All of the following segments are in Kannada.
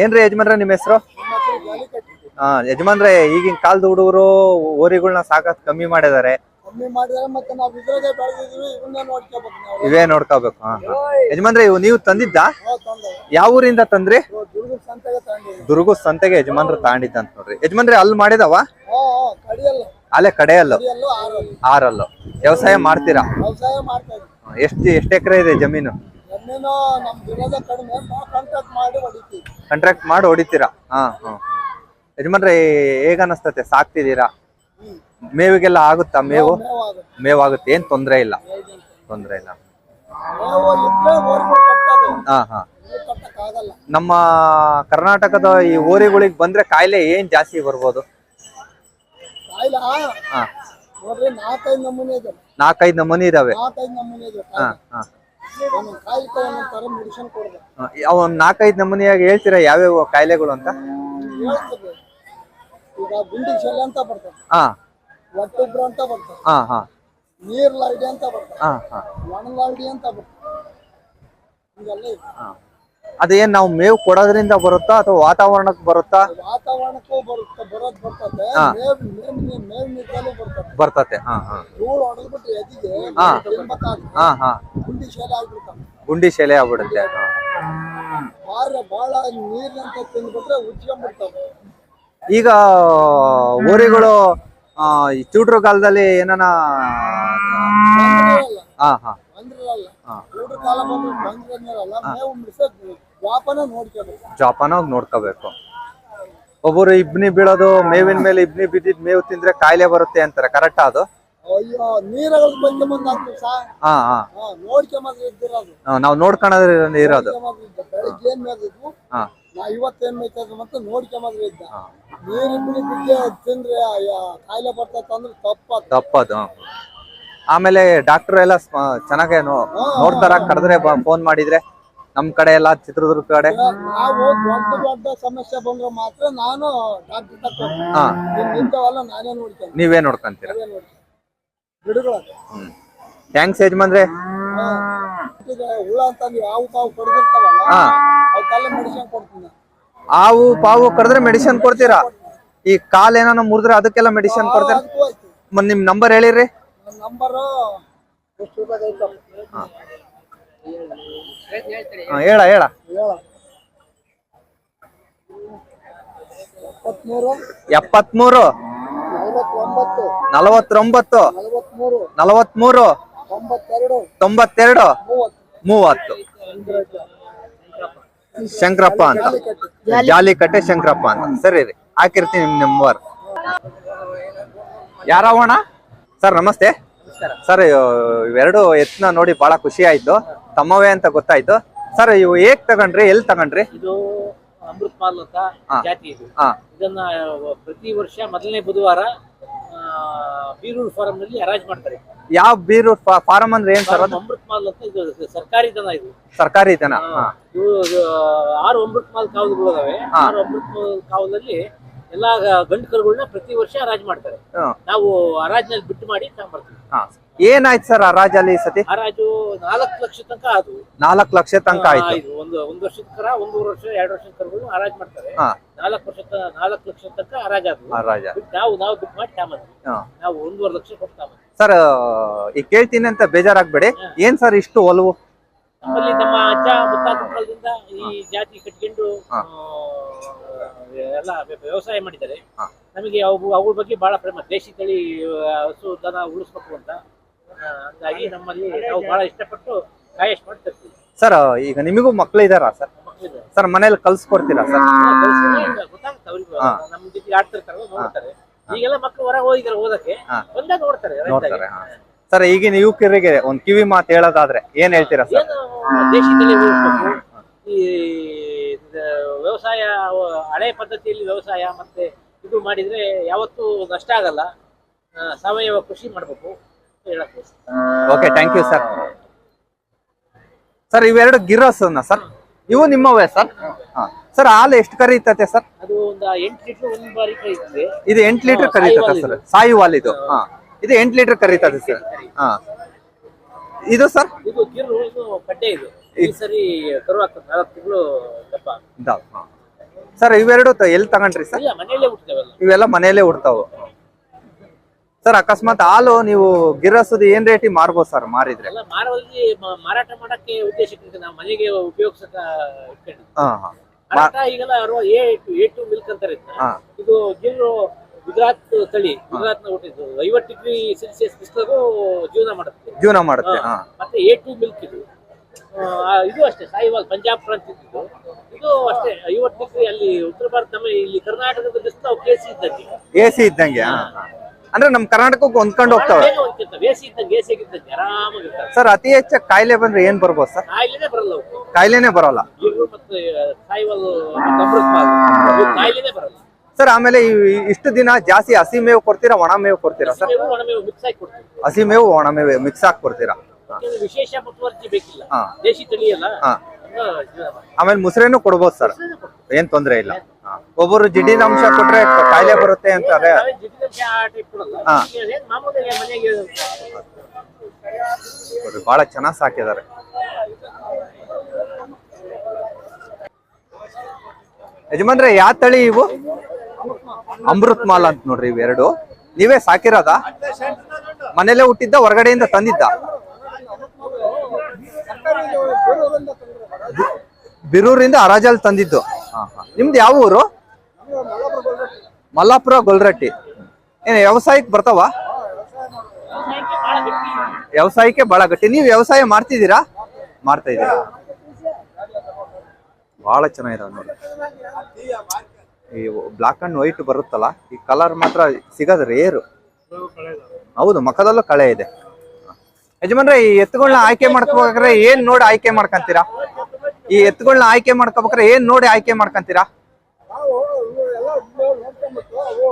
ಏನ್ರಿ ಯಜಮಾನ್ರ ನಿಮ್ಮ ಹೆಸರು? ಹಾ ಯಜಮಾನ್ರೆ ಈಗಿನ ಕಾಲದ ಹುಡುಗರು ಓರಿಗಳನ್ನ ಸಾಕತ್ ಕಮ್ಮಿ ನಾವು ಇವೇ ನೋಡ್ಕೋಬೇಕು ಹಾ. ಯಜಮಾನ್ರೆ ಇವು ನೀವು ತಂದಿದ್ದ? ಯಾವ ಊರಿಂದ ತಂದ್ರಿ? ದುರ್ಗು ಸಂತೆಗೆ ಯಜಮಾನ್ರು ತಾಂಡಿದ್ದ ಅಂತ ನೋಡ್ರಿ. ಯಜಮಾನ್ರೆ ಅಲ್ಲಿ ಮಾಡಿದವ? ಅಲ್ಲೇ ಕಡೆಯಲ್ಲು? ಆರಲ್ಲ. ವ್ಯವಸಾಯ ಮಾಡ್ತೀರಾ? ಎಷ್ಟು ಎಷ್ಟು ಎಕರೆ ಇದೆ ಜಮೀನು? ಎಮ್ಮೆನೋ ನಮ್ದು ಇರೋದೇ ಕಡಿಮೆ ನಾವು ಕಾಂಟ್ಯಾಕ್ಟ್ ಮಾಡಿ ಹೊಡಿತೀವಿ. ಕಾಂಟ್ರಾಕ್ಟ್ ಮಾಡಿ ಹೊಡಿತೀರಾ? ಹಾ ಹಾ ಯಜಮಾನ್ರೆ ಹೇಗ ಅನಸ್ತತೆ? ಸಾಕ್ತಿದ್ದೀರಾ? ಮೇವಿಗೆಲ್ಲ ಆಗುತ್ತಾ ಮೇವು? ಮೇವು ಆಗುತ್ತೆ. ಮೇವಾಗುತ್ತೆ. ಏನ್ ತೊಂದ್ರೆ ಇಲ್ಲ. ತೊಂದ್ರೆ ಇಲ್ಲ. ಮೇವು ಇದ್ರೆ ಊರ್ಗಳು ಕಟ್ಟೋದು. ಹಾ ಹಾ. ಕಟ್ಟಕ್ಕಾಗಲ್ಲ. ನಮ್ಮ ಕರ್ನಾಟಕದ ಈ ಊರಿಗಳಿಗೆ ಬಂದ್ರೆ ಕಾಯಿಲೆ ಏನ್ ಜಾಸ್ತಿ ಬರ್ಬೋದು? ಕಾಯಿಲೆ ಹಾ. ನೋಡ್ರಿ ನಾಲ್ಕೈದು ನಮೂನೆ ಇದೆ. ನಾಲ್ಕೈದು ನಮೂನಿ ಇದಾವೆ. ನಾಲ್ಕೈದು ನಮೂನೆ ಇದೆ ಹಾ ಕಾಯಿಲೆ. ಹಾ. ಯಾವ ಒಂದ್ ನಾಲ್ಕೈದು ನಮೂನಿಯಾಗಿ ಹೇಳ್ತೀರಾ ಯಾವ್ಯಾವ ಕಾಯಿಲೆಗಳು ಅಂತ? ಈಗ ಗುಂಡಿ ಶೆಲೆ ಅಂತ ಬರ್ತದೆ. ಹಾ ಒಟ್ಟಿಬ್ರು ಅಂತ ಬರ್ತದೆ. ಹಾ ಹಾ. ನೀರ್ ಲಾರ್ಡಿ ಅಂತ ಬರ್ತದೆ. ಹಾ ಹಾ. ಒಣ ಲಾಲ್ಡಿ ಅಂತ ಬರ್ತದೆ. ಹಿಂಗೆಲ್ಲ ಇದೆ. ಹಾ. ಅದೇನ್ ನಾವು ಮೇವು ಕೊಡೋದ್ರಿಂದ ಬರುತ್ತಾ ಅಥವಾ ವಾತಾವರಣಕ್ಕೆ ಬರುತ್ತಾ? ವಾತಾವರಣಕ್ಕೂ ಬರುತ್ತೆ ಬರೋದ್ ಹಾ. ಮೇವ್ ಮೇವ್ ಬರ್ತತೆ ಹಾ ಹಾ. ಧೂಳು ಹೊಡೆದ್ಬಿಟ್ಟು ಎದಿಗೆ ಹಾ. ತಿನ್ಬೇಕಾದ್ರೆ ಹಾ ಹಾ. ಗುಂಡಿ ಶೆಲೆ ಗುಂಡಿ ಶೆಲೆ ಆಗ್ಬಿಡುತ್ತೆ ಹಾ. ಭಾಳ ಭಾಳ ನೀರಿನಂತ ತಿಂದ್ಬಿಟ್ರೆ ಉಜ್ಕೊಂಡ್ಬಿಡ್ತಾವೆ ಈಗ ಊರಿಗಳು ಆ, ಕಾಲದಲ್ಲಿ ಏನನ್ನ ಏನಾನ ಹಾ ಹಾ. ನೋಡ್ಕೋಬೇಕು ಜೋಪಾನ ನೋಡ್ಕೋಬೇಕು. ಒಬ್ಬರು ಇಬ್ನಿ ಬೀಳೋದು ಮೇವಿನ ಮೇಲೆ ಇಬ್ನಿ ಬಿದ್ದಿದ್ ಮೇವು ತಿಂದ್ರೆ ಕಾಯಿಲೆ ಬರುತ್ತೆ ಅಂತಾರೆ ಕರೆಕ್ಟ್ ಅದು? ನಾವು ಇರೋದು. ಹಾ. ನಾ ಇವತ್ತೇನ್ ಮೇಯ್ತದ ನೋಡ್ಕೊಂಬಂದ್ರೆ ಇದ್ದ. ಬಿದ್ದೆ ತಿಂದ್ರೆ ಕಾಯಿಲೆ ಬರ್ತೈತೆ ಅಂದ್ರೆ ತಪ್ಪ ತಪ್ಪದು ಹ್ಮ್. ಆಮೇಲೆ ಡಾಕ್ಟರ್ ಎಲ್ಲ ಸ್ಮ- ಚೆನ್ನಾಗೆ ನೋ- ನೋಡ್ತಾರ ಕರೆದ್ರೆ ಫೋನ್ ಮಾಡಿದ್ರೆ. ನಮ್ ಕಡೆ ಎಲ್ಲ ಚಿತ್ರದುರ್ಗ ಕಡೆ. ನಾವು ದೊಡ್ಡ ದೊಡ್ಡ ಸಮಸ್ಯೆ ಬಂದ್ರೆ ಮಾತ್ರ ನಾನು ಡಾಕ್ಟರ್ ತಕ್ಕ ಹಾ. ನಿಂತವಲ್ಲ ನಾನೇ ನೋಡ್ತೇನೆ. ನೀವೇ ನೋಡ್ಕೊಂತೀರ? ನಾನೇ ನೋಡ್ತೇನೆ. ಗಿಡಗಳು ಥ್ಯಾಂಕ್ಸ್ ಯಜಮಾನ್ರೆ. ಈಗ ಹುಳ ಅಂತಂದು ಯಾವ ತಾವು ಕೊಡ್ದಿರ್ತಾವಲ್ಲ ಹಾ. ಅವಕ್ಕೆಲ್ಲ ಮೆಡಿಸಿನ್ ಕೊಡ್ತೀನಿ ನಾನು. ಹಾವು ಪಾವು ಕರೆದ್ರೆ ಮೆಡಿಸಿನ್ ಕೊಡ್ತೀರಾ? ಈ ಕಾಲ್ ಏನಾನ ಮುರಿದ್ರೆ ಅದಕ್ಕೆಲ್ಲ ಮೆಡಿಸಿನ್ ಕೊಡ್ತೀರಾ? ಅದಕ್ಕೂ ಆಯ್ತು ಮತ್ ನಿಮ್ ನಂಬರ್ ಹೇಳಿರಿ ನಂಬರು. ಹಾ, ಹೇಳ ಹೇಳ. ಎಪ್ಪತ್ಮೂರು. ನಲವತ್ತೊಂಬತ್ತು. ನಲವತ್ಮೂರು. ತೊಂಬತ್ತೆರಡು. ಮೂವತ್ತು. ಶಂಕರಪ್ಪ ಅಂತ. ಜಾಲಿಕಟ್ಟೆ ಶಂಕರಪ್ಪ ಅಂತ. ಸರಿ ರೀ ಹಾಕಿರ್ತೀನಿ ನಿಮ್ ನಂಬರ್ ಯಾರವಣ ಸರ್ ನಮಸ್ತೆ. ಸರ್ ಇವೆರಡು ಎತ್ನ ನೋಡಿ ಬಹಳ ಖುಷಿ ಆಯ್ತು. ತಮ್ಮವೇ ಅಂತ ಗೊತ್ತಾಯ್ತು. ಸರ್ ಇವು ಹೇಗ್ ತಗೊಂಡ್ರಿ ಎಲ್ಲಿ ತಗೊಂಡ್ರಿ? ಇದು ಅಮೃತ್ ಮಾಲ್ ಅಂತ ಜಾತಿ ಇದು. ಇದನ್ನ ಪ್ರತಿ ವರ್ಷ ಮೊದಲನೇ ಬುಧವಾರ ಬೀರೂರು ಫಾರಂ ನಲ್ಲಿ ಹರಾಜ್ ಮಾಡ್ತಾರೆ. ಯಾವ ಬೀರೂರ್ ಫಾರಂ ಅಂದ್ರೆ ಏನ್ ಸರ್ ಅಮೃತ್ ಮಾಲ್ ಅಂತ ಇದು ಸರ್ಕಾರಿ ದನ ಇದು. ಸರ್ಕಾರಿ ತನ. ಇವು ಇದು ಆರು ಅಮೃತ್ ಮಾಲ್ ಕಾವಲುಗಳು ಇದಾವೆ ಆರು ಅಮೃತ್ ಮಾಲ್ ಕಾವಲಲ್ಲಿ ಎಲ್ಲಾ ಗಂಡು ಕರುಗಳನ್ನ ಪ್ರತಿ ವರ್ಷ ಹರಾಜ್ ಮಾಡ್ತಾರೆ. ಹ್ಮ್. ನಾವು ಹರಾಜ್ನಲ್ಲಿ ಬಿಟ್ಟು ಮಾಡಿ ತಗೊಂಡ್ಬರ್ತೀವಿ ಹಾ. ಏನಾಯ್ತು ಸರ್ ಹರಾಜಲ್ಲಿ ಈ ಸತಿ? ಹರಾಜು ನಾಲ್ಕು ಲಕ್ಷ ತನಕ ಅದು ನಾಲ್ಕು ಲಕ್ಷ ತನಕ ಆಯ್ತು. ಇದು ಒಂದು ಒಂದು ವರ್ಷದ ಕರ ಒಂದೂವರೆ ವರ್ಷ ಎರಡು ವರ್ಷದ ಕರುಗಳು ಹರಾಜ್ ಮಾಡ್ತಾರೆ. ಹಾ. ನಾಲ್ಕು ವರ್ಷ ತ- ನಾಲ್ಕು ಲಕ್ಷ ತನಕ ಹರಾಜ್ ಆದ್ವು. ಹರಾಜ ಬಿಟ್ಟು ನಾವು ನಾವು ಬಿಟ್ಟು ಮಾಡಿ ತಗೊಂಬಂದ್ವಿ. ಹಾ. ನಾವು ಒಂದೂವರೆ ಲಕ್ಷ ಕೊಟ್ಟು ತಗೊಂಬಂದ್ವಿ. ಸರ್ ಈಗ ಕೇಳ್ತೀನಿ ಅಂತ ಬೇಜಾರಾಗ್ಬೇಡಿ. ಏನ್ ಸರ್ ಇಷ್ಟು ಒಲವು? ನಮ್ಮಲ್ಲಿ ನಮ್ಮ ಅಜ್ಜ ಮುತ್ತಾತ ಕಾಲದಿಂದ ಈ ಜಾತಿ ಕಟ್ಕೊಂಡು ಆ, ಎಲ್ಲ ವ್ಯವಸಾಯ ಮಾಡಿದ್ದಾರೆ. ನಮಗೆ ಅವು ಅವುಗಳ ಬಗ್ಗೆ ಬಹಳ ಪ್ರೇಮ ದೇಶಿ ತಳಿ ಹಸು ದನ ಉಳಿಸ್ಬೇಕು ಅಂತ. ಹಂಗಾಗಿ ನಮ್ಮಲ್ಲಿ ನಾವು ಬಹಳ ಇಷ್ಟಪಟ್ಟು ಕಾಯಶ್ ಮಾಡಿ ತರ್ತೀವಿ. ಸರ್ ಈಗ ನಿಮಗೂ ಮಕ್ಳು ಇದಾರ ಸರ್? ಸರ್ ಮನೇಲಿ ಕಲ್ಸ್ಕೊಡ್ತೀರಾ ಸರ್? ಗೊತ್ತಾಗುತ್ತೆ ಅವ್ರಿಗೆ. ನಮ್ಮ ಜೊತೆ ಆಡ್ತಿರ್ತಾರೆ ನೋಡ್ತಾರೆ. ಈಗೆಲ್ಲ ಮಕ್ಕಳು ಹೊರಗೆ ಹೋಗಿದಾರೆ ಓದಕ್ಕೆ. ಬಂದಾಗ ನೋಡ್ತಾರೆ ನೋಡ್ತಾರೆ. ಸರ್ ಈಗಿನ ಯುವಕರಿಗೆ ಒಂದ್ ಕಿವಿ ಮಾತು ಹೇಳೋದಾದ್ರೆ ಏನ್ ಹೇಳ್ತೀರಾ ಸರ್? ಏನು ದೇಶಿ ತಳಿ ಉಳಿಸ್ಬೇಕು. ಈ ವ್ಯವಸಾಯ ಹಳೆ ಪದ್ಧತಿಯಲ್ಲಿ ವ್ಯವಸಾಯ ಮತ್ತೆ ಇದು ಮಾಡಿದ್ರೆ ಯಾವತ್ತೂ ನಷ್ಟ ಆಗಲ್ಲ. ಸಾವಯವ ಕೃಷಿ ಮಾಡಬೇಕು ಹೇಳಕ್ಕೆ okay thank you sir sir ಇವೆರಡು ಗಿರೋಸ್ ಸರ್ ಇವು ನಿಮ್ಮವೇ ಸರ್ ಸರ್ ಹಾಲು ಎಷ್ಟು ಕರೀತತೆ ಸರ್ ಅದು ಒಂದು ಎಂಟು ಲೀಟರ್ ಒಂದು ಬಾರಿ ಕರೀತದೆ. ಇದು ಎಂಟು ಲೀಟರ್ ಕರೀತದೆ ಸರ್ ಸಾಯಿ ಹಾಲ್ ಇದು. ಹಾ. ಇದು ಎಂಟು ಲೀಟರ್ ಕರೀತದೆ ಸರ್ ಹಾ. ಇದು ಸರ್ ಇದು ಗಿರು ಇದು ಕಡ್ಡೆ ಇದು. ಈ ಸರಿ ಕರು ಆಗ್ತದೆ ನಾಲ್ಕು ತಿಂಗಳು ಹಾ. ಸರ್ ಇವೆರಡು ಎಲ್ಲಿ ತಗೊಂಡ್ರಿ ಸರ್? ಇವೆಲ್ಲ ಮನೆಯಲ್ಲೇ ಹುಡ್ತಾವು ಸರ್ ಅಕಸ್ಮಾತ್ ಹಾಲು ನೀವು ಗಿರಸದು ಏನ್ ರೇಟ್ ಮಾರ್ಬೋದು ಸರ್ ಮಾರಿದ್ರೆ? ಮಾರಾಟ ಮಾಡಕ್ಕೆ ಉದ್ದೇಶಕ್ಕೆ ನಾವು ಮನೆಗೆ ಉಪಯೋಗಿಸಕ ಇಟ್ಕೊಂಡಿದ್ವಿ. ಹಾ ಹಾ. ಮಾರಾಟ ಈಗೆಲ್ಲ ಎ ಟು ಮಿಲ್ಕ್ ಅಂತಾರೆ. ಇದು ಗಿರು ಗುಜರಾತ್ ತಳಿ ಗುಜರಾತ್ನ ಹುಟ್ಟಿದ್ದು. ಐವತ್ತು ಡಿಗ್ರಿ ಸೆಲ್ಸಿಯಸ್ ಬಿಸಿಲಾಗೂ ಜೀವನ ಮಾಡುತ್ತೆ. ಜೀವನ ಮಾಡುತ್ತೆ ಮತ್ತೆ ಎ ಟು ಮಿಲ್ಕ್ ಇದು. ಇದು ಅಷ್ಟೇ ಸಾಯಿವಾಲ್ ಪಂಜಾಬ್ ಪ್ರಾಂತ ಇದ್ದಿದ್ದು ಇದು ಅಷ್ಟೇ ಐವತ್ತು ಡಿಗ್ರಿ ಅಲ್ಲಿ ಉತ್ತರ ಭಾರತ ನಮ್ಮ ಇಲ್ಲಿ ಕರ್ನಾಟಕದ ಬಿಸಿಲು ಕೇಸಿ ಇದ್ದಂಗೆ. ಎ ಸಿ ಇದ್ದಂಗೆ. ಅಂದ್ರೆ ನಮ್ ಕರ್ನಾಟಕಕ್ಕೆ ಹೊಂದ್ಕೊಂಡು ಹೋಗ್ತಾವೆ ಇದ್ದಂಗೆ ಎಸಿ ಇದ್ದಂಗೆ ಸರ್ ಅತಿ ಹೆಚ್ಚ ಕಾಯಿಲೆ ಬಂದ್ರೆ ಏನ್ ಬರ್ಬೋದು ಸರ್? ಕಾಯಿಲೆನೇ ಬರಲ್ಲ ಅವು ಕಾಯಿಲೆನೇ ಬರೋಲ್ಲ? ಗಿರು ಮತ್ತೆ ಸಾಯಿವಾಲ್ ಮತ್ತೆ ಅಮೃತ ಪಾಲ್ ಇವು ಕಾಯಿಲೆನೇ ಬರಲ್ಲ. ಸರ್ ಆಮೇಲೆ ಈ- ಇಷ್ಟು ದಿನ ಜಾಸ್ತಿ ಹಸಿ ಮೇವು ಕೊಡ್ತೀರಾ ಒಣ ಮೇವು ಕೊಡ್ತೀರಾ ಸರ್? ಒಣಮೇವು ಮಿಕ್ಸ್ ಆಗಿ ಕೊಡ್ತೀವಿ. ಹಸಿ ಮೇವು ಒಣ ಮೇವು ಮಿಕ್ಸ್ ಹಾಕಿ ಕೊಡ್ತೀರಾ? ವಿಶೇಷ ಮುತುವರ್ಜಿ ಬೇಕಿಲ್ಲ. ದೇಶಿ. ಆಮೇಲೆ ಮುಸ್ರೇನು ಕೊಡ್ಬೋದು ಸರ್. ಏನ್ ತೊಂದ್ರೆ ಇಲ್ಲ. ಒಬ್ಬರು ಜಿಡ್ಡಿನ ಅಂಶ ಕೊಟ್ರೆ ಕಾಯಿಲೆ ಬರುತ್ತೆ ಅಂತಾರೆ ಬಹಳ ಚೆನ್ನಾಗಿ ಸಾಕಿದ್ದಾರೆ. ಯಜಮಾನ್ರೆ ಯಾವ ತಳಿ ಇವು? ಅಮೃತ್ ಮಾಲ್ ಅಂತ ನೋಡ್ರಿ ಇವೆರಡು. ನೀವೇ ಸಾಕಿರೋದ? ಮನೇಲೆ ಹುಟ್ಟಿದ್ದ ಹೊರಗಡೆಯಿಂದ ತಂದಿದ್ದ ಸರ್ಕಾರಿ ಬೇರೆಯವರಿಂದ ತಂದ್ರೆ ಬಿರೂರಿಂದ ಅರಾಜಲ್ ತಂದಿದ್ದು. ನಿಮ್ದು ಯಾವ ಊರು. ಮಲ್ಲಾಪುರ ಗೊಲ್ರಟ್ಟಿ. ಏನ ವ್ಯವಸಾಯಕ್ಕೆ ಬರ್ತಾವ? ವ್ಯವಸಾಯಕ್ಕೆ ಬಹಳ ಗಟ್ಟಿ ನೀವು ವ್ಯವಸಾಯ ಮಾಡ್ತಿದ್ದೀರಾ? ಮಾಡ್ತಾ ಇದ್ದೀರಾ. ಬಹಳ ಚೆನ್ನಾಗಿದಾವೆ ನೋಡಿ. ಈ ಬ್ಲಾಕ್ ಅಂಡ್ ವೈಟ್ ಬರುತ್ತಲ್ಲ ಈ ಕಲರ್ ಮಾತ್ರ ಸಿಗೋದು ರೇರು. ಹೌದು ಮಖದಲ್ಲೂ ಕಳೆ ಇದೆ. ಯಜಮಾನ್ರೆ ಈ ಎತ್ತುಗಳನ್ನ ಆಯ್ಕೆ ಮಾಡ್ಕೋಬೇಕಾದ್ರೆ ಏನ್ ನೋಡಿ ಆಯ್ಕೆ ಮಾಡ್ಕೊಂತೀರಾ? ಈ ಎತ್ತುಗಳನ್ನ ಆಯ್ಕೆ ಮಾಡ್ಕೋಬೇಕಾದ್ರೆ ಏನ್ ನೋಡಿ ಆಯ್ಕೆ ಮಾಡ್ಕೊಂತೀರಾ? ನಾವು ಎಲ್ಲ ನೋಡ್ಕೊಂಡ್ಬಿಟ್ಟು ಅವು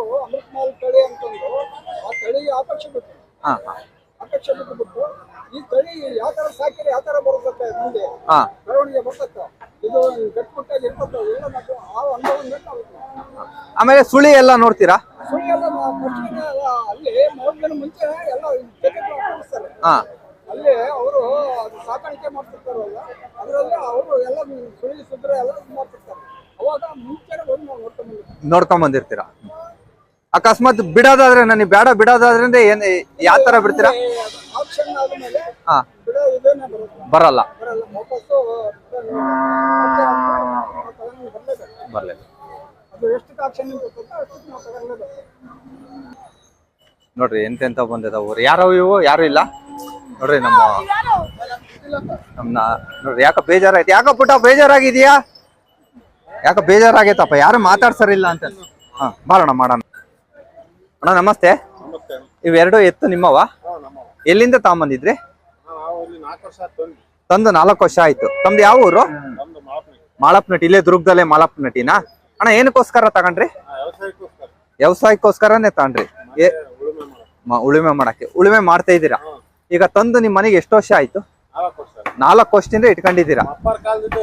ತಳಿ ಅಂತಂದು ಆ ತಳಿಗೆ ಅಪೇಕ್ಷೆ ಬಿಟ್ಟು ಹಾ. ಹಾ ಅಪೇಕ್ಷೆ ಬಿಟ್ಟು ಈ ತಳಿ ಯಾವ ತರ ಸಾಕಿದ್ರೆ ಯಾವ ತರ ಬರುತ್ತೆ ಮುಂದೆ ಹಾ. ಬೆಳವಣಿಗೆ ಇದು ಎಲ್ಲ ಮತ್ತು ಆ ಆಮೇಲೆ ಸುಳಿ ಎಲ್ಲ ನೋಡ್ತೀರಾ? ಸುಳಿ ಎಲ್ಲ ಫಸ್ಟಿಗೆ ಅಲ್ಲಿ ಮೂರು ಮುಂಚೆ ಎಲ್ಲ ಹಾ. ಅಲ್ಲಿ ಅವರು ಅದು ಸಾಕಾಣಿಕೆ ಮಾಡ್ತಿರ್ತಾರಲ್ಲ ಅದರಲ್ಲಿ ಅವರು ಎಲ್ಲ ಸುಳಿ ಸುದ್ರ ಎಲ್ಲ ಮಾಡ್ತಿರ್ತಾರೆ. ಅವಾಗ ಮುಂಚೆನೆ ಬಂದು ನಾವು ನೋಡ್ಕೊಂಡು ನೋಡ್ಕೊಂಡ್ ಬಂದಿರ್ತೀರಾ? ಅಕಸ್ಮಾತ್ ಬಿಡೋದಾದ್ರೆ ನನಗೆ ಬೇಡ ಬಿಡೋದಾದ್ರಿಂದ ಏನ್ ಯಾವ ತರ ಬಿಡ್ತೀರಾ? ಆಪ್ಷನ್ ಆದ್ಮೇಲೆ ಹಾ. ಬಿಡೋ ಇದೇನೆ ಬರುತ್ತೆ. ಬರಲ್ಲ. ಬರಲ್ಲ ವಾಪಸ್ಸು ಅದು ಎಷ್ಟು ಆಪ್ಷನ್ ಇರ್ತದೆ ಅಷ್ಟು ನಾವು ನೋಡ್ರಿ ಎಂತೆಂತ ಬಂದಿದಾವ ಊರು ಯಾರು ಇವು ಯಾರು ಇಲ್ಲ? ನೋಡ್ರಿ ನಮ್ಮ ನಮ್ಮ ನೋಡ್ರಿ ಯಾಕ ಬೇಜಾರಾಯ್ತು. ಯಾಕ ಪುಟ್ಟ ಬೇಜಾರಾಗಿದ್ಯಾ ಯಾಕ ಬೇಜಾರಾಗೈತಪ್ಪ ಯಾರು ಮಾತಾಡ್ಸರಿಲ್ಲ ಅಂತ. ಹಾ ಮಾಡೋಣ ಮಾಡೋಣ. ಅಣ್ಣ ನಮಸ್ತೆ. ಇವೆರಡು ಎತ್ತು ನಿಮ್ಮವ? ಎಲ್ಲಿಂದ ತಗೊಂಬಂದಿದ್ರಿ? ತಂದು ನಾಲ್ಕು ವರ್ಷ ಆಯ್ತು. ತಮ್ದು ಯಾವ ಊರು? ಮಾಪನೆ ಇಲ್ಲೇ ದುರ್ಗದಲ್ಲೇ ಮಾಳಪ್ನಟಿನಾ ಅಣ್ಣ ಏನಕ್ಕೋಸ್ಕರ ತಗೊಂಡ್ರಿ? ವ್ಯವಸಾಯಕ್ಕೋಸ್ಕರ. ವ್ಯವಸಾಯಕ್ಕೋಸ್ಕರನೇ ತಗೊಂಡ್ರಿ. ಉಳುಮೆ ಮಾಡಕ್ಕೆ. ಉಳುಮೆ ಮಾಡ್ತಾ ಇದ್ದೀರಾ? ಈಗ ತಂದು ನಿಮ್ಮ ಮನೆಗೆ ಎಷ್ಟು ವರ್ಷ ಆಯ್ತು? ನಾಲ್ಕು ವರ್ಷ ನಾಲ್ಕು ವರ್ಷದಿಂದ ಇಟ್ಕೊಂಡಿದ್ದೀರಾ? ಕಾಲದಿಂದ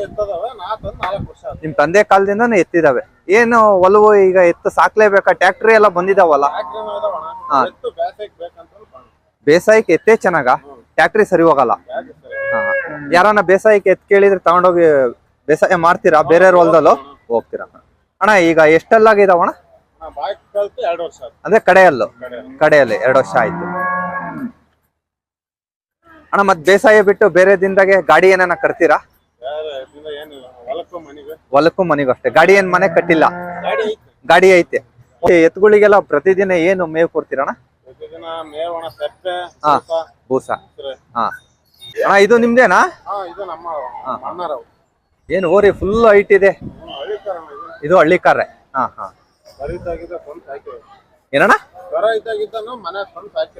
ನಿಮ್ ತಂದೆ ಕಾಲದಿಂದನೇ ಎತ್ತಿದಾವೆ. ಏನು ಒಲವು ಈಗ ಎತ್ತು ಸಾಕ್ಲೇಬೇಕಾ? ಟ್ಯಾಕ್ಟ್ರಿ ಎಲ್ಲ ಬಂದಿದಾವಲ್ಲ? ಬೇಸಾಯಕ್ಕೆ ಎತ್ತೇ ಚೆನ್ನಾಗ? ಟ್ಯಾಕ್ಟ್ರಿ ಸರಿ ಹೋಗಲ್ಲ? ಯಾರನ್ನ ಬೇಸಾಯಕ್ಕೆ ಎತ್ ಕೇಳಿದ್ರೆ ತಗೊಂಡೋಗಿ ಬೇಸಾಯ ಮಾಡ್ತೀರಾ? ಬೇರೆ ಹೊಲದಲ್ಲೂ? ಹೋಗ್ತೀರಾ? ಅಣ್ಣ ಈಗ ಎಷ್ಟೆಲ್ಲಾಗಿದಾವಣ ಅಂದ್ರೆ ಕಡೆಯಲ್ಲು. ಕಡೆಯಲ್ಲಿ ಎರಡು ವರ್ಷ ಆಯ್ತು. ಅಣ್ಣ ಮತ್ ಬೇಸಾಯ ಬಿಟ್ಟು ಬೇರೆ ದಿನದಾಗೆ ಗಾಡಿ ಏನಾನ ಕಟ್ತೀರಾ? ಹೊಲಕ್ಕೂ ಮನೆಗೆ? ಅಷ್ಟೇ. ಗಾಡಿ ಏನ್ ಮನೆ ಕಟ್ಟಿಲ್ಲ? ಗಾಡಿ ಐತೆ. ಎತ್ತುಗಳಿಗೆಲ್ಲ ಪ್ರತಿದಿನ ಏನು ಮೇವು ಕೊಡ್ತೀರಣ್ಣ. ಸೂಸ, ಬೂಸ. ಹಾ. ಅಣ್ಣ ಇದು ನಿಮ್ದೇನಾ? ಏನು ಓರಿ ಫುಲ್ ಹೈಟ್ ಇದೆ? ಇದು. ಹಳ್ಳಿ ಕಾರ್ರೆ ಹಾ ಹಾ. ಏನಣ್ಣ?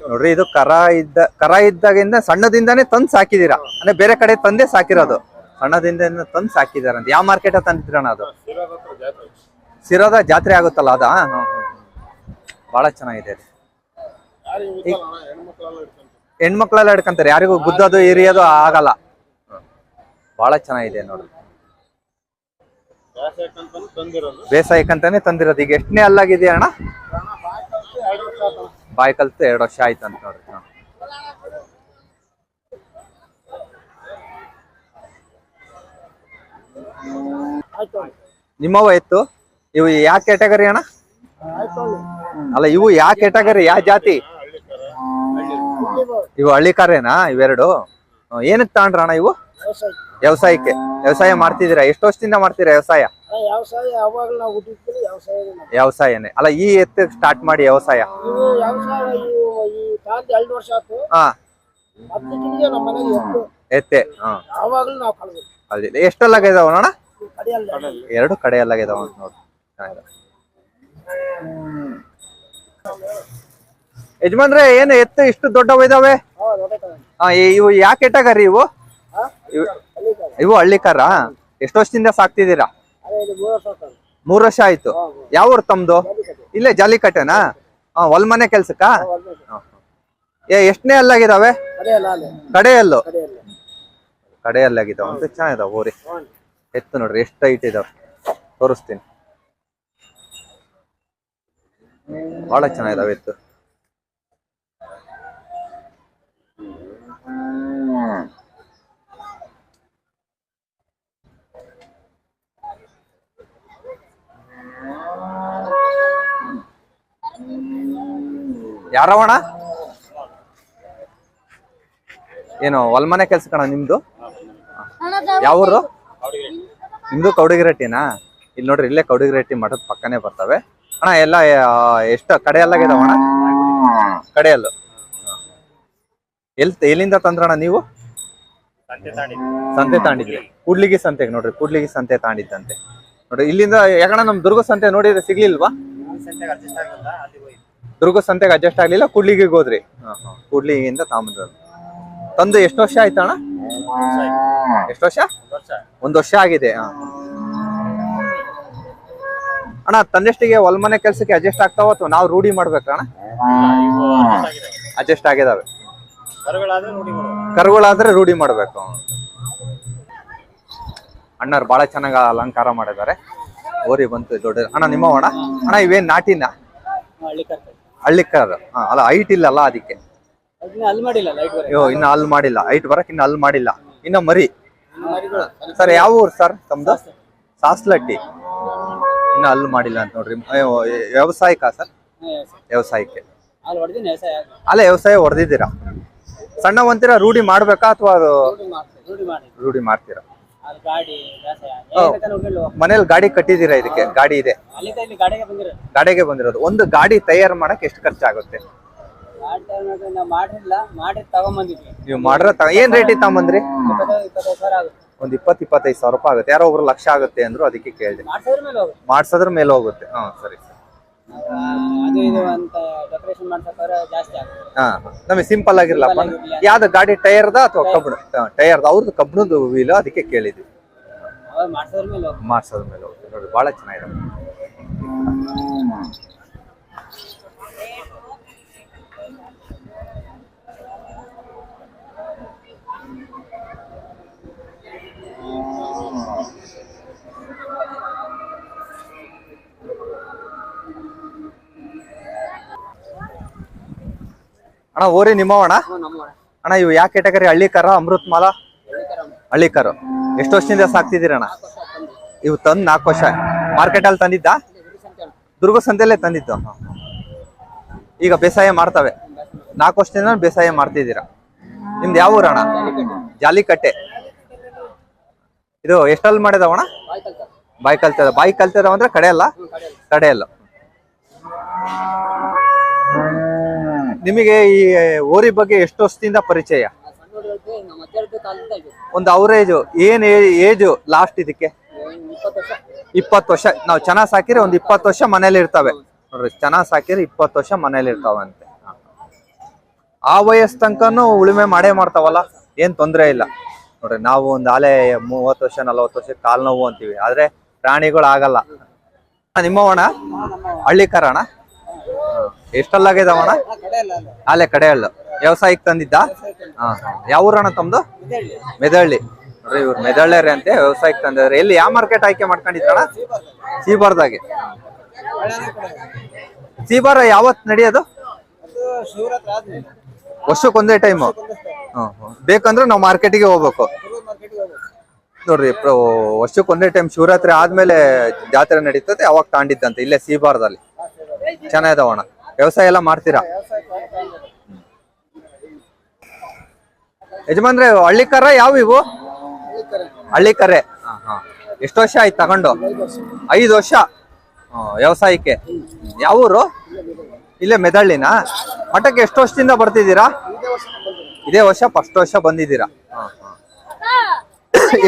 ನೋಡ್ರಿ ಇದು ಕರ ಇದ್ದ ಕರ ಇದ್ದಾಗಿಂದ ಸಣ್ಣದಿಂದಾನೆ ತಂದ್ ಸಾಕಿದೀರಾ ಅಂದ್ರೆ ಬೇರೆ ಕಡೆ ತಂದೆ ಸಾಕಿರೋದು. ಸಣ್ಣದಿಂದ ತಂದ್ ಸಾಕಿದಾರ ಅಂತ ಯಾವ ಮಾರ್ಕೆಟ್ ತಂದಿದ್ರಣ ಅದು? ಸಿರೋದ ಜಾತ್ರೆ. ಆಗುತ್ತಲ್ಲ ಅದ? ಬಹಳ ಚೆನ್ನಾಗಿದೆ ಹೆಣ್ಮಕ್ಳೆಲ್ಲ ಹಿಡ್ಕಂತಾರೆ. ಯಾರಿಗೂ ಗುದ್ದೋದು ಇರಿಯೋದು ಆಗಲ್ಲ. ಬಹಳ ಚೆನ್ನಾಗಿದೆ ನೋಡಿ ಬೇಸಾಯಕ್ಕಂತಾನೆ ತಂದಿರೋದು. ಬೇಸಾಯಕ್ಕೆಂತಾನೆ ತಂದಿರೋದು. ಈಗ ಎಷ್ಟನೇ ಅಲ್ಲಾಗಿದೆ ಅಣ್ಣ ಕಾರಣ ಬಾಯ್ ಕಲ್ತು ಎರಡು ವರ್ಷ ಆಯ್ತು ಬಾಯ್ ಕಲ್ತು ಎರಡು ವರ್ಷ ಆಯ್ತು ಅಂತ ನೋಡ್ರಿ. ನಿಮ್ಮವ ಎತ್ತು ಇವು ಯಾವ ಕ್ಯಾಟಗರಿ ಅಣ್ಣ? ಅಲ್ಲ, ಇವು ಯಾವ ಕ್ಯಾಟಗರಿ ಯಾವ ಜಾತಿ? ಇವು ಹಳ್ಳಿಕಾರೇನಾ ಇವೆರಡು? ಏನಕ್ಕೆ ತಗೊಂಡ್ರ ಅಣ್ಣ ಇವು? ವ್ಯವಸಾಯಕ್ಕೆ. ವ್ಯವಸಾಯ ಮಾಡ್ತಿದ್ದೀರಾ? ಎಷ್ಟು ವರ್ಷದಿಂದ ಮಾಡ್ತೀರಾ ವ್ಯವಸಾಯ? ವ್ಯವಸಾಯನೇ ಅಲ್ಲ ಈ ಎತ್ತ ಸ್ಟಾರ್ಟ್ ಮಾಡಿ ವ್ಯವಸಾಯ. ಎತ್ತು. ಅಲ್ಲಿ ಎಷ್ಟೆಲ್ಲಾಗಿದಾವ ಅಣ್ಣ? ಕಡಿಯಲ್ಲ. ಎರಡು ಕಡೆಯಲ್ಲಾಗಿದಾವ ನೋಡಿ. ಯಜಮಾನ್ರೆ, ಏನು ಎತ್ತು ಇಷ್ಟು ದೊಡ್ಡವ ಇದಾವೆ? ಹಾ ಇವು ಯಾಕೆ ಕೆಟಗರಿ ಇವು? ಇವು- ಹಳ್ಳಿಕಾರ? ಎಷ್ಟು ವರ್ಷದಿಂದ ಸಾಕ್ತಿದ್ದೀರಾ? ಮೂರು ವರ್ಷ ಆಯ್ತು. ಯಾವ ಊರು ತಮ್ದು? ಇಲ್ಲೇ ಜಾಲಿಕಟ್ಟೆನಾ? ಹೊಲ್ ಮನೆ ಕೆಲ್ಸಕ್ಕ? ಏ, ಎಷ್ಟನೇ ಅಲ್ಲಾಗಿದಾವೆ ಕಡಿಯಲ್ಲ. ಅಲ್ಲೇ ಕಡೆಯಲ್ಲು ಕಡಿಯಲ್ಲ ಕಡೆಯಲ್ಲಾಗಿದಾವ. ಅಂತ ಚೆನ್ನಾಗಿದಾವ ಊರಿ ಎತ್ತು ನೋಡ್ರಿ, ಎಷ್ಟು ಹೈಟ್ ಇದಾವ. ತೋರಿಸ್ತೀನಿ. ಬಹಳ ಚೆನ್ನಾಗಿದಾವೆ ಎತ್ತು. ಯಾರವಣ ಏನು ಹೊಲ್ಮನೆ ಕೆಲ್ಸ ಕಣ ನಿಮ್ದು? ಯಾವೂರು? ನಿಮ್ದು ಕೌಡಿಗಿರಟ್ಟಿನಾ? ಇಲ್ಲಿ ನೋಡ್ರಿ ಇಲ್ಲೇ ಕೌಡಿಗಿರಟ್ಟಿ ಮಠದ ಪಕ್ಕನೇ ಬರ್ತವೆ. ಅಣ್ಣ ಎಲ್ಲ ಎಷ್ಟು ಕಡೆ ಎಲ್ಲ ಅಣ್ಣ? ಕಡೆಯಲ್ಲು. ಎಲ್ ಎಲ್ಲಿಂದ ತಂದ್ರಣ ನೀವು? ಸಂತೆ ತಾಂಡಿದ್ರಿ. ಕೂಡ್ಲಿಗಿ ಸಂತೆಗೆ ನೋಡ್ರಿ ಕೂಡ್ಲಿಗಿ ಸಂತೆ ತಾಂಡಿದ್ದಂತೆ. ನೋಡ್ರಿ ಇಲ್ಲಿಂದ ಯಾಕಣ್ಣ ನಮ್ ದುರ್ಗ ಸಂತೆ ನೋಡಿದ್ರೆ ಸಿಗ್ಲಿಲ್ವಾ? ದುರ್ಗ ಸಂತೆಗೆ ಅಡ್ಜಸ್ಟ್ ಆಗ್ಲಿಲ್ಲ ಕೂಡ್ಲಿಗೆ ಹೋದ್ರಿ. ಕೂಡ್ಲಿಗಿಂದ ತಾಂಬಂದ್ರ ತಂದು ಎಷ್ಟು ವರ್ಷ ಆಯ್ತು ಅಣ್ಣ? ಎಷ್ಟು ವರ್ಷ? ಒಂದ್ ವರ್ಷ ಆಗಿದೆ. ಅಣ್ಣ ತಂದೆಷ್ಟಿಗೆ ಹೊಲ್ಮನೆ ಕೆಲ್ಸಕ್ಕೆ ಅಡ್ಜಸ್ಟ್ ಆಗ್ತಾವ ಅಥವಾ ನಾವು ರೂಢಿ ಮಾಡ್ಬೇಕಣ್ಣ ಅಡ್ಜಸ್ಟ್ ಆಗಿದಾವೆ. ಕರುಗಳಾದ್ರೆ ರೂಢಿ ಮಾಡ್ಬೇಕು. ಅಣ್ಣರು ಬಹಳ ಚೆನ್ನಾಗಿ ಅಲಂಕಾರ ಮಾಡಿದ್ದಾರೆ. ಓರಿ ಬಂತು ದೊಡ್ಡ ಅಣ್ಣ ನಿಮ್ಮ ಅಣ್ಣ? ಅಣ್ಣ ಇವೇನ್ ನಾಟಿನ? ಹಳ್ಳಿ ಕರ್ಕೊಂಡು ಅಲ್ಲ ಹೈಟ್ ಇಲ್ಲ ಅಲ್ಲ ಇಲ್ಲಲ್ಲ ಅದಕ್ಕೆ ಅಯ್ಯೋ ಇನ್ನ ಅಲ್ಲಿ ಮಾಡಿಲ್ಲ. ಹೈಟ್ ಬರಕ್ ಇನ್ನ ಅಲ್ಲಿ ಮಾಡಿಲ್ಲ. ಇನ್ನ ಮರಿ. ಸರ್ ಯಾವ ಊರು ಸರ್ ತಮ್ದು? ಸಾಸ್ಲಟ್ಟಿ. ಇನ್ನ ಅಲ್ಲಿ ಮಾಡಿಲ್ಲ ಅಂತ ನೋಡ್ರಿ. ವ್ಯವಸಾಯಕ ಸರ್? ವ್ಯವಸಾಯಕ್ಕೆ. ಅಲ್ಲ ವ್ಯವಸಾಯ ಹೊಡೆದಿದ್ದೀರಾ? ಸಣ್ಣ ಒಂತೀರ ರೂಢಿ ಮಾಡ್ಬೇಕಾ ಅಥವಾ ಅದು ರೂಢಿ ಮಾಡ್ತೀರಾ? ಮನೇಲಿ ಗಾಡಿ ಕಟ್ಟಿದ್ದೀರಾ ಇದಕ್ಕೆ? ಗಾಡಿ ಇದೆ. ಗಾಡಿಗೆ ಬಂದಿರ ಗಾಡಿಗೆ ಬಂದಿರೋದು. ಒಂದು ಗಾಡಿ ತಯಾರು ಮಾಡಕ್ ಎಷ್ಟು ಖರ್ಚಾಗುತ್ತೆ? ನಾವು ಮಾಡ್ರ ಏನ್ ರೇಟ್ ತಗೊಂಬಂದ್ರಿ? ಒಂದ್ ಇಪ್ಪತ್ ಇಪ್ಪತ್ತೈದು ಸಾವಿರ ರೂಪಾಯಿ ಆಗುತ್ತೆ. ಯಾರೋ ಒಬ್ರು ಲಕ್ಷ ಆಗುತ್ತೆ ಅಂದ್ರು ಅದಕ್ಕೆ ಕೇಳಿದೆ. ಮಾಡ್ಸೋದ್ರ ಮೇಲೆ ಹೋಗುತ್ತೆ. ಹಾ ಸರಿ. ಅದು ಇದು ಅಂತ ಡೆಕೋರೇಷನ್ ಮಾಡ್ಬೇಕಾದ್ರೆ ಜಾಸ್ತಿ ಆಗುತ್ತೆ. ಹಾ ನಮಗೆ ಸಿಂಪಲ್ ಆಗಿರ್ಲಪ್ಪ. Simple ಆಗಿರ್ಲಿ. ಯಾವ್ದು ಗಾಡಿ ಟೈರ್ದ ಅಥವಾ ಕಬ್ಬಣ? ಟೈರ್ದ ಅವ್ರದ್ದು ಕಬ್ಬಣದ ವೀಲ್ ಅದಕ್ಕೆ ಕೇಳಿದ್ವಿ. ಮಾಡ್ಸೋದ್ರ ಮೇಲೆ ಮಾಡ್ಸೋದ್ರ ಮೇಲೆ ಹೋಗುತ್ತೆ ನೋಡಿ ಬಹಳ ಚೆನ್ನಾಗಿದೆ. ಅಣ್ಣ ಓರಿ ನಿಮ್ಮವಣ ನಮ್ಮ ಅಣ್ಣ ಇವು ಯಾವ ಕೆಟಗರಿ ಹಳ್ಳಿ ಕರ ಅಮೃತ್ ಮಾಲ ಹಳ್ಳಿ ಕರು ಎಷ್ಟು ವರ್ಷದಿಂದ ಸಾಕ್ತಿದ್ದೀರಣ್ಣ ಇವು ತಂದು ನಾಲ್ಕು ವರ್ಷ. ಮಾರ್ಕೆಟ್ ಅಲ್ಲಿ ತಂದಿದ್ದ? ದುರ್ಗ ಸಂತೆಯಲ್ಲೇ ತಂದಿದ್ದು. ಈಗ ಬೇಸಾಯ ಮಾಡ್ತವೆ. ನಾಲ್ಕು ವರ್ಷದಿಂದ ಬೇಸಾಯ ಮಾಡ್ತಿದ್ದೀರ? ನಿಮ್ದು ಯಾವ ಊರಣ ಜಾಲಿಕಟ್ಟೆ. ಇದು ಎಷ್ಟಲ್ಲಿ ಮಾಡಿದವಣ ಬಾಯಿ ಕಲ್ತದ ಬಾಯಿ ಕಲ್ತದ ಅಂದ್ರೆ ಕಡೆ ಅಲ್ಲ? ಕಡೆ ನಿಮಗೆ ಈ ಓರಿ ಬಗ್ಗೆ ಎಷ್ಟು ವರ್ಷದಿಂದ ಪರಿಚಯ? ನಮ್ಮ ಒಂದು ಅವರೇಜ್ ಏನ್ ಏಜ್ ಲಾಸ್ಟ್ ಇದಕ್ಕೆ? ಇಪ್ಪತ್ತು ವರ್ಷ. ನಾವು ಚೆನ್ನಾಗಿ ಸಾಕಿದ್ರೆ ಒಂದು ಇಪ್ಪತ್ತು ವರ್ಷ ಮನೇಲಿ ಇರ್ತವೆ. ನೋಡ್ರಿ, ಚೆನ್ನಾಗಿ ಸಾಕಿದ್ರೆ ಇಪ್ಪತ್ತು ವರ್ಷ ಮನೇಲಿ ಇರ್ತಾವಂತೆ. ಆ ವಯಸ್ಸು ತನಕನು ಉಳುಮೆ ಮಾಡೇ ಮಾಡ್ತಾವಲ್ಲ, ಏನ್ ತೊಂದ್ರೆ ಇಲ್ಲ. ನೋಡ್ರಿ, ನಾವು ಒಂದು ಆಲೆ ಮೂವತ್ತು ವರ್ಷ, ನಲವತ್ತು ವರ್ಷ ಕಾಲು ನೋವು ಅಂತೀವಿ. ಆದ್ರೆ ಪ್ರಾಣಿಗಳು ಆಗಲ್ಲ. ನಿಮ್ಮವಣ ಹಳ್ಳಿ ಕರಣ ಅಲ್ಲೇ ಅಲ್ಲ. ವ್ಯವಸಾಯಕ್ ಕಡೆ ಹಳ್ಳು ವ್ಯವಸಾಯಕ್ಕೆ ತಂದಿದ್ದ? ಹಾ ಯಾವ ಊರಣ್ಣ ತಮ್ದು? ಮೆದಳ್ಳಿ. ನೋಡ್ರಿ ಇವ್ರು ಮೆದಳ್ಳೇರಿ ಅಂತೆ ವ್ಯವಸಾಯಕ್ಕೆ ತಂದಿದ್ರೆ ಎಲ್ಲಿ ಯಾವ ಮಾರ್ಕೆಟ್ ಆಯ್ಕೆ ಮಾಡ್ಕೊಂಡಿದ್ರಣ ಸೀಬಾರ್ದಾಗೆ. ಸೀಬಾರ ಯಾವತ್ ನಡೆಯೋದು? ಅದು ಶಿವರಾತ್ರಿ ಆದ್ಮೇಲೆ. ವರ್ಷಕ್ಕೆ ಒಂದೇ ಟೈಮು. ಬೇಕಂದ್ರೆ ನಾವು ಮಾರ್ಕೆಟಿಗೆ ಹೋಗ್ಬೇಕು. ನೋಡ್ರಿ ಪ್ರ- ವರ್ಷಕ್ಕೆ ಒಂದೇ ಟೈಮ್ ಶಿವರಾತ್ರಿ ಆದ್ಮೇಲೆ ಜಾತ್ರೆ ನಡೀತದೆ ಅವಾಗ ತಾಂಡಿದ್ದಂತೆ ಇಲ್ಲೇ ಸೀಬಾರ್ದಲ್ಲಿ. ಚೆನ್ನಾಗಿದಾವಣ ವ್ಯವಸಾಯ ಎಲ್ಲ ಮಾಡ್ತೀರಾ? ಯಜಮಾನ್ರೆ ಹಳ್ಳಿ ಕರ ಯಾವ ಇವು? ಹಳ್ಳಿ ಕರೆ ಎಷ್ಟು ವರ್ಷ ಆಯ್ತು ತಗೊಂಡು? ಐದು ವರ್ಷ. ವ್ಯವಸಾಯಕ್ಕೆ. ಯಾವ ಊರು? ಇಲ್ಲೇ ಮೆದಳ್ಳಿನ? ಮಠಕ್ಕೆ ಎಷ್ಟು ವರ್ಷದಿಂದ ಬರ್ತಿದ್ದೀರಾ? ಇದೇ ವರ್ಷ ಫಸ್ಟ್ ವರ್ಷ ಬಂದಿದ್ದೀರಾ.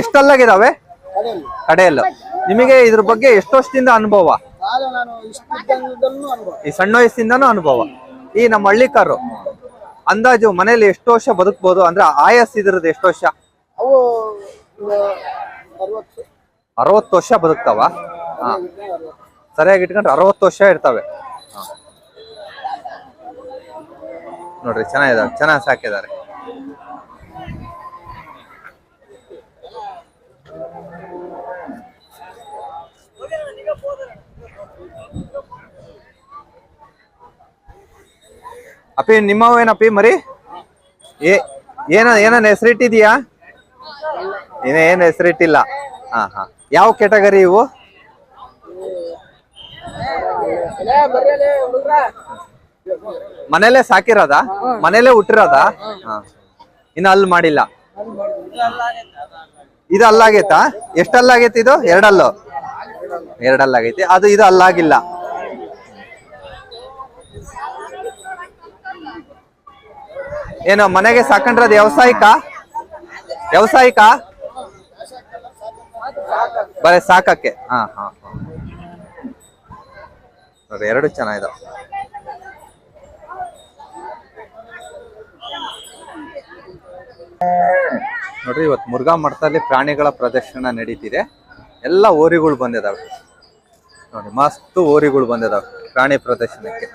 ಎಷ್ಟಲ್ಲಾಗಿದಾವೆ ಕಡೆಯಲ್ಲ. ನಿಮಗೆ ಇದ್ರ ಬಗ್ಗೆ ಎಷ್ಟು ವರ್ಷದಿಂದ ಅನುಭವ? ಈ ಸಣ್ಣ ವಯಸ್ಸಿಂದನೂ ಅನುಭವ. ಈ ನಮ್ಮ ಹಳ್ಳಿಕಾರು ಅಂದಾಜು ಮನೇಲಿ ಎಷ್ಟು ವರ್ಷ ಬದುಕ್ಬೋದು? ಅಂದ್ರೆ ಆಯಸ್ ಇದ್ರದ್ದು ಎಷ್ಟು ವರ್ಷ? ಅವು ಅರವತ್ತು. ವರ್ಷ ಬದುಕ್ತಾವ? ಸರಿಯಾಗಿ ಇಟ್ಕೊಂಡ್ರೆ ಅರವತ್ತು ವರ್ಷ ಇರ್ತವೆ. ನೋಡ್ರಿ ಚೆನ್ನಾಗಿದ್ದಾರೆ ಚೆನ್ನಾಗಿ ಸಾಕಿದ್ದಾರೆ. ಅಪ್ಪಿ ನಿಮ್ಮವೇನಪ್ಪಿ ಮರಿ? ಏ, ಏನ ಏನನ್ನ ಹೆಸರಿಟ್ಟಿದೀಯಾ ಏನ, ಏನು ಹೆಸರಿಟ್ಟಿಲ್ಲ. ಹಾ ಹಾ. ಯಾವ ಕೆಟಗರಿ ಇವು? ಮನೇಲೆ ಸಾಕಿರೋದ? ಮನೇಲೆ ಹುಟ್ಟಿರೋದ? ಇನ್ನು ಅಲ್ಲಿ ಮಾಡಿಲ್ಲ. ಇದು ಅಲ್ಲಾಗೈತಾ ಎಷ್ಟಲ್ಲಾಗೈತಿ ಇದು? ಎರಡಲ್ಲು? ಎರಡಲ್ಲಾಗೈತಿ. ಅದು ಇದು ಅಲ್ಲಾಗಿಲ್ಲ ಏನು ಮನೆಗೆ ಸಾಕೊಂಡ್ರದ್ ವ್ಯವಸಾಯಿಕ? ವ್ಯವಸಾಯಿಕ? ಬರೀ ಸಾಕಕ್ಕೆ. ಹಾ ಹಾ. ನೋಡ್ರಿ ಎರಡು ಚೆನ್ನಾಗಿದಾವ ನೋಡ್ರಿ ಇವತ್ತು ಮುರುಘಾ ಮಠದಲ್ಲಿ ಪ್ರಾಣಿಗಳ ಪ್ರದರ್ಶನ ನಡೀತಿದೆ. ಎಲ್ಲ ಓರಿಗಳು ಬಂದಿದಾವೆ. ನೋಡಿ, ಮಸ್ತ್ ಓರಿಗಳು ಬಂದಿದಾವೆ ಪ್ರಾಣಿ ಪ್ರದರ್ಶನಕ್ಕೆ.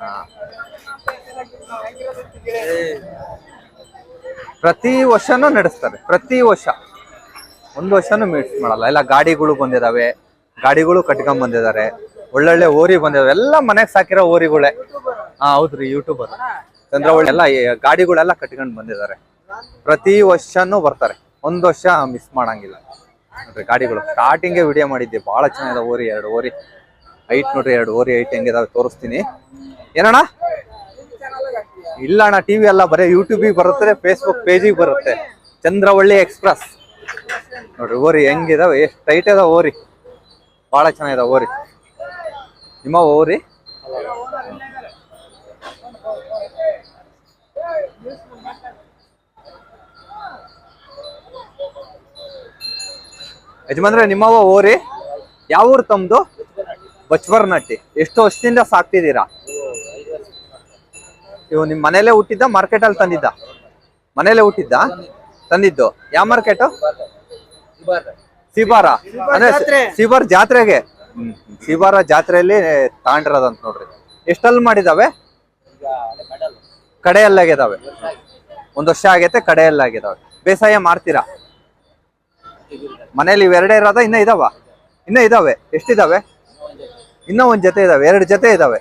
ಹಾ. ಪ್ರತಿ ವರ್ಷನೂ ನಡೆಸ್ತಾರೆ ಪ್ರತಿ ವರ್ಷ. ಒಂದು ವರ್ಷನೂ ಮಿಸ್ ಮಾಡಲ್ಲ. ಎಲ್ಲ ಗಾಡಿಗಳು ಬಂದಿದಾವೆ. ಗಾಡಿಗಳು ಕಟ್ಕೊಂಡ್ ಬಂದಿದ್ದಾರೆ ಒಳ್ಳೊಳ್ಳೆ ಓರಿ ಬಂದಿದಾವೆ. ಎಲ್ಲ ಮನೆಗೆ ಸಾಕಿರೋ ಓರಿಗಳೇ. ಹಾ, ಹೌದ್ರಿ ಯೂಟ್ಯೂಬರ್ ಚಂದ್ರ ಎಲ್ಲ ಗಾಡಿಗಳೆಲ್ಲ ಕಟ್ಕೊಂಡ್ ಬಂದಿದ್ದಾರೆ ಪ್ರತಿ ವರ್ಷನೂ ಬರ್ತಾರೆ. ಒಂದ್ ವರ್ಷ ಮಿಸ್ ಮಾಡಂಗಿಲ್ಲ. ನೋಡ್ರಿ, ಗಾಡಿಗಳು. ಸ್ಟಾರ್ಟಿಂಗ್ ವಿಡಿಯೋ ಮಾಡಿದ್ದೆ. ಬಹಳ ಚೆನ್ನಾಗಿದೆ ಓರಿ, ಎರಡು ಓರಿ. ಹೈಟ್ ನೋಡ್ರಿ, ಎರಡು ಓರಿ ಹೈಟ್ ಹೆಂಗಿದಾವೆ ತೋರಿಸ್ತೀನಿ. ಏನಣ್ಣ? ಇಲ್ಲ ಅಣ್ಣ ಟಿವಿ ಎಲ್ಲ ಬರೀ ಯೂಟ್ಯೂಬಿಗೆ ಬರುತ್ತೆ ಫೇಸ್ಬುಕ್ ಪೇಜಿಗೆ ಬರುತ್ತೆ. ಚಂದ್ರವಳ್ಳಿ ಎಕ್ಸ್ಪ್ರೆಸ್ ನೋಡ್ರಿ, ಓರಿ ಹೆಂಗಿದಾವೆ, ಎಷ್ಟು ಟೈಟ್ ಅದಾವ ಓರಿ. ಬಹಳ ಚೆನ್ನಾಗಿದಾವ ಓರಿ. ನಿಮ್ಮ ಓರಿ? ಯಜಮಾನ್ರೆ ನಿಮ್ಮವ ಓರಿ? ಯಾವ ಊರು ತಮ್ದು? ಬಚ್ವರ್ನಟ್ಟಿ ಎಷ್ಟು ವರ್ಷದಿಂದ ಸಾಕ್ತಿದ್ದೀರಾ? ಇವು ನಿಮ್ ಮನೇಲೆ ಹುಟ್ಟಿದ್ದ ಮಾರ್ಕೆಟ್ ಅಲ್ಲಿ ತಂದಿದ್ದ? ಮನೇಲೆ ಹುಟ್ಟಿದ್ದ? ತಂದಿದ್ದು. ಯಾವ ಮಾರ್ಕೆಟ್? ಸಿಬಾರ. ಅಂದ್ರೆ ಸಿಬಾರ್ ಜಾತ್ರೆಗೆ. ಸಿಬಾರ ಜಾತ್ರೆಯಲ್ಲಿ ತಗೊಂಡಿರೋದಂತ ನೋಡ್ರಿ. ಎಷ್ಟಲ್ಲಿ ಮಾಡಿದಾವೆ? ಕಡೆಯಲ್ಲಾಗಿದಾವೆ ಒಂದ್ ವರ್ಷ ಆಗೈತೆ ಕಡೆಯಲ್ಲಾಗಿದಾವೆ ಬೇಸಾಯ ಮಾಡ್ತೀರಾ? ಮನೇಲಿ ಇವೆರಡೇ ಇರೋದ? ಇನ್ನ ಇದಾವ? ಇನ್ನ ಇದಾವೆ. ಎಷ್ಟಿದಾವೆ? ಇನ್ನೂ ಒಂದ್ ಜೊತೆ ಇದಾವೆ. ಎರಡು ಜೊತೆ ಇದಾವೆ.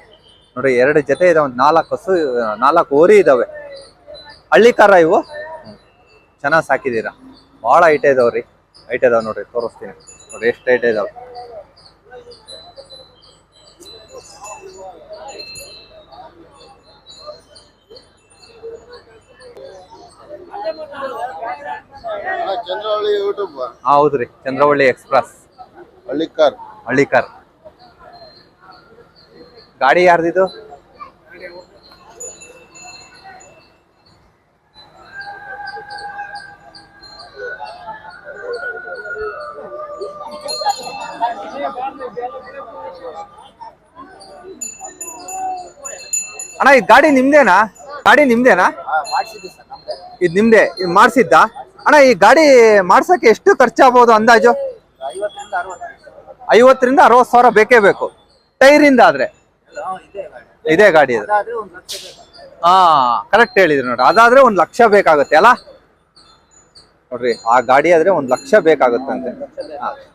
ನೋಡ್ರಿ ಎರಡು ಜೊತೆ ಇದಾವೆ ಒಂದು ನಾಲ್ಕು ಹಸು ನಾಲ್ಕು ಓರಿ ಇದಾವೆ. ಹಳ್ಳಿ ತರ ಇವು. ಚೆನ್ನಾಗಿ ಸಾಕಿದ್ದೀರಾ? ಭಾಳ ಐಟ ಇದಾವ್ರಿ ಐಟ ಇದಾವೆ ನೋಡ್ರಿ ತೋರಿಸ್ತೀನಿ. ನೋಡಿ ಎಷ್ಟು ಐಟ ಇದಾವೆ. ಹೌದ್ರಿ ಚಂದ್ರವಳ್ಳಿ ಎಕ್ಸ್ಪ್ರೆಸ್. ಹಳ್ಳಿಕಾರ್ ಹಳ್ಳಿಕಾರ್ ಗಾಡಿ ಯಾರ್ದಿದು? ಅಣ್ಣ ಈ ಗಾಡಿ ನಿಮ್ದೇನಾ? ಗಾಡಿ ನಿಮ್ದೇನಾ? ಇದ್ ನಿಮ್ದೆ ಇದು ಮಾಡ್ಸಿದ್ದ? ಅಣ್ಣ ಈ ಗಾಡಿ ಮಾಡ್ಸಕ್ಕೆ ಎಷ್ಟು ಖರ್ಚಾಗ್ಬೋದು ಅಂದಾಜು? ಐವತ್ತರಿಂದ ಅರವತ್ತು. ಸಾವಿರ ಬೇಕೇ ಬೇಕು. ಟೈರಿಂದ ಆದ್ರೆ ಇದೇ ಗಾಡಿ ಇದು ಹಾ ಕರೆಕ್ಟ್ ಹೇಳಿದ್ರಿ ನೋಡ್ರಿ. ಅದಾದ್ರೆ ಒಂದ್ ಲಕ್ಷ ಬೇಕಾಗುತ್ತೆ ಅಲ್ಲ? ನೋಡ್ರಿ ಆ ಗಾಡಿ ಆದ್ರೆ ಒಂದ್ ಲಕ್ಷ ಬೇಕಾಗುತ್ತಂತೆ.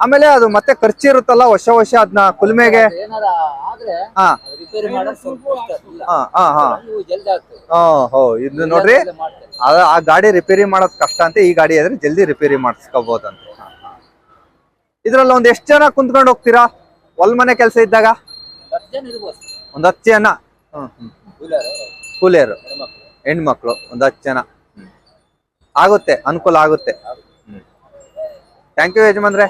ಆಮೇಲೆ ಅದು ಮತ್ತೆ ಖರ್ಚಿರುತ್ತಲ್ಲ ವರ್ಷ ವರ್ಷ ಅದನ್ನ ಕುಲ್ಮೆಗೆ? ಇದು ನೋಡ್ರಿ ಆ ಗಾಡಿ ರಿಪೇರಿ ಮಾಡೋದ್ ಕಷ್ಟ ಅಂತ ಈ ಗಾಡಿ ಆದ್ರೆ ಜಲ್ದಿ ರಿಪೇರಿ ಮಾಡಿಸ್ಕೋಬಹುದಂತೆ ಇದ್ರಲ್ಲಿ ಒಂದ್ ಎಷ್ಟ್ ಜನ ಕುಂತ್ಕೊಂಡು ಹೋಗ್ತೀರಾ? ಹೊಲ್ ಮನೆ ಕೆಲಸ ಇದ್ದಾಗ? ಒಂದ್ ಹತ್ತು ಜನ. ಹ್ಮ್ ಹ್ಮ್ ಕೂಲಿಯರು? ಹೆಣ್ಮಕ್ಳು. ಒಂದ್ ಹತ್ತು ಜನ. ಆಗುತ್ತೆ ಅನುಕೂಲ ಆಗುತ್ತೆ. ಥ್ಯಾಂಕ್ ಯು ಯಜಮಾನ್ರೆ.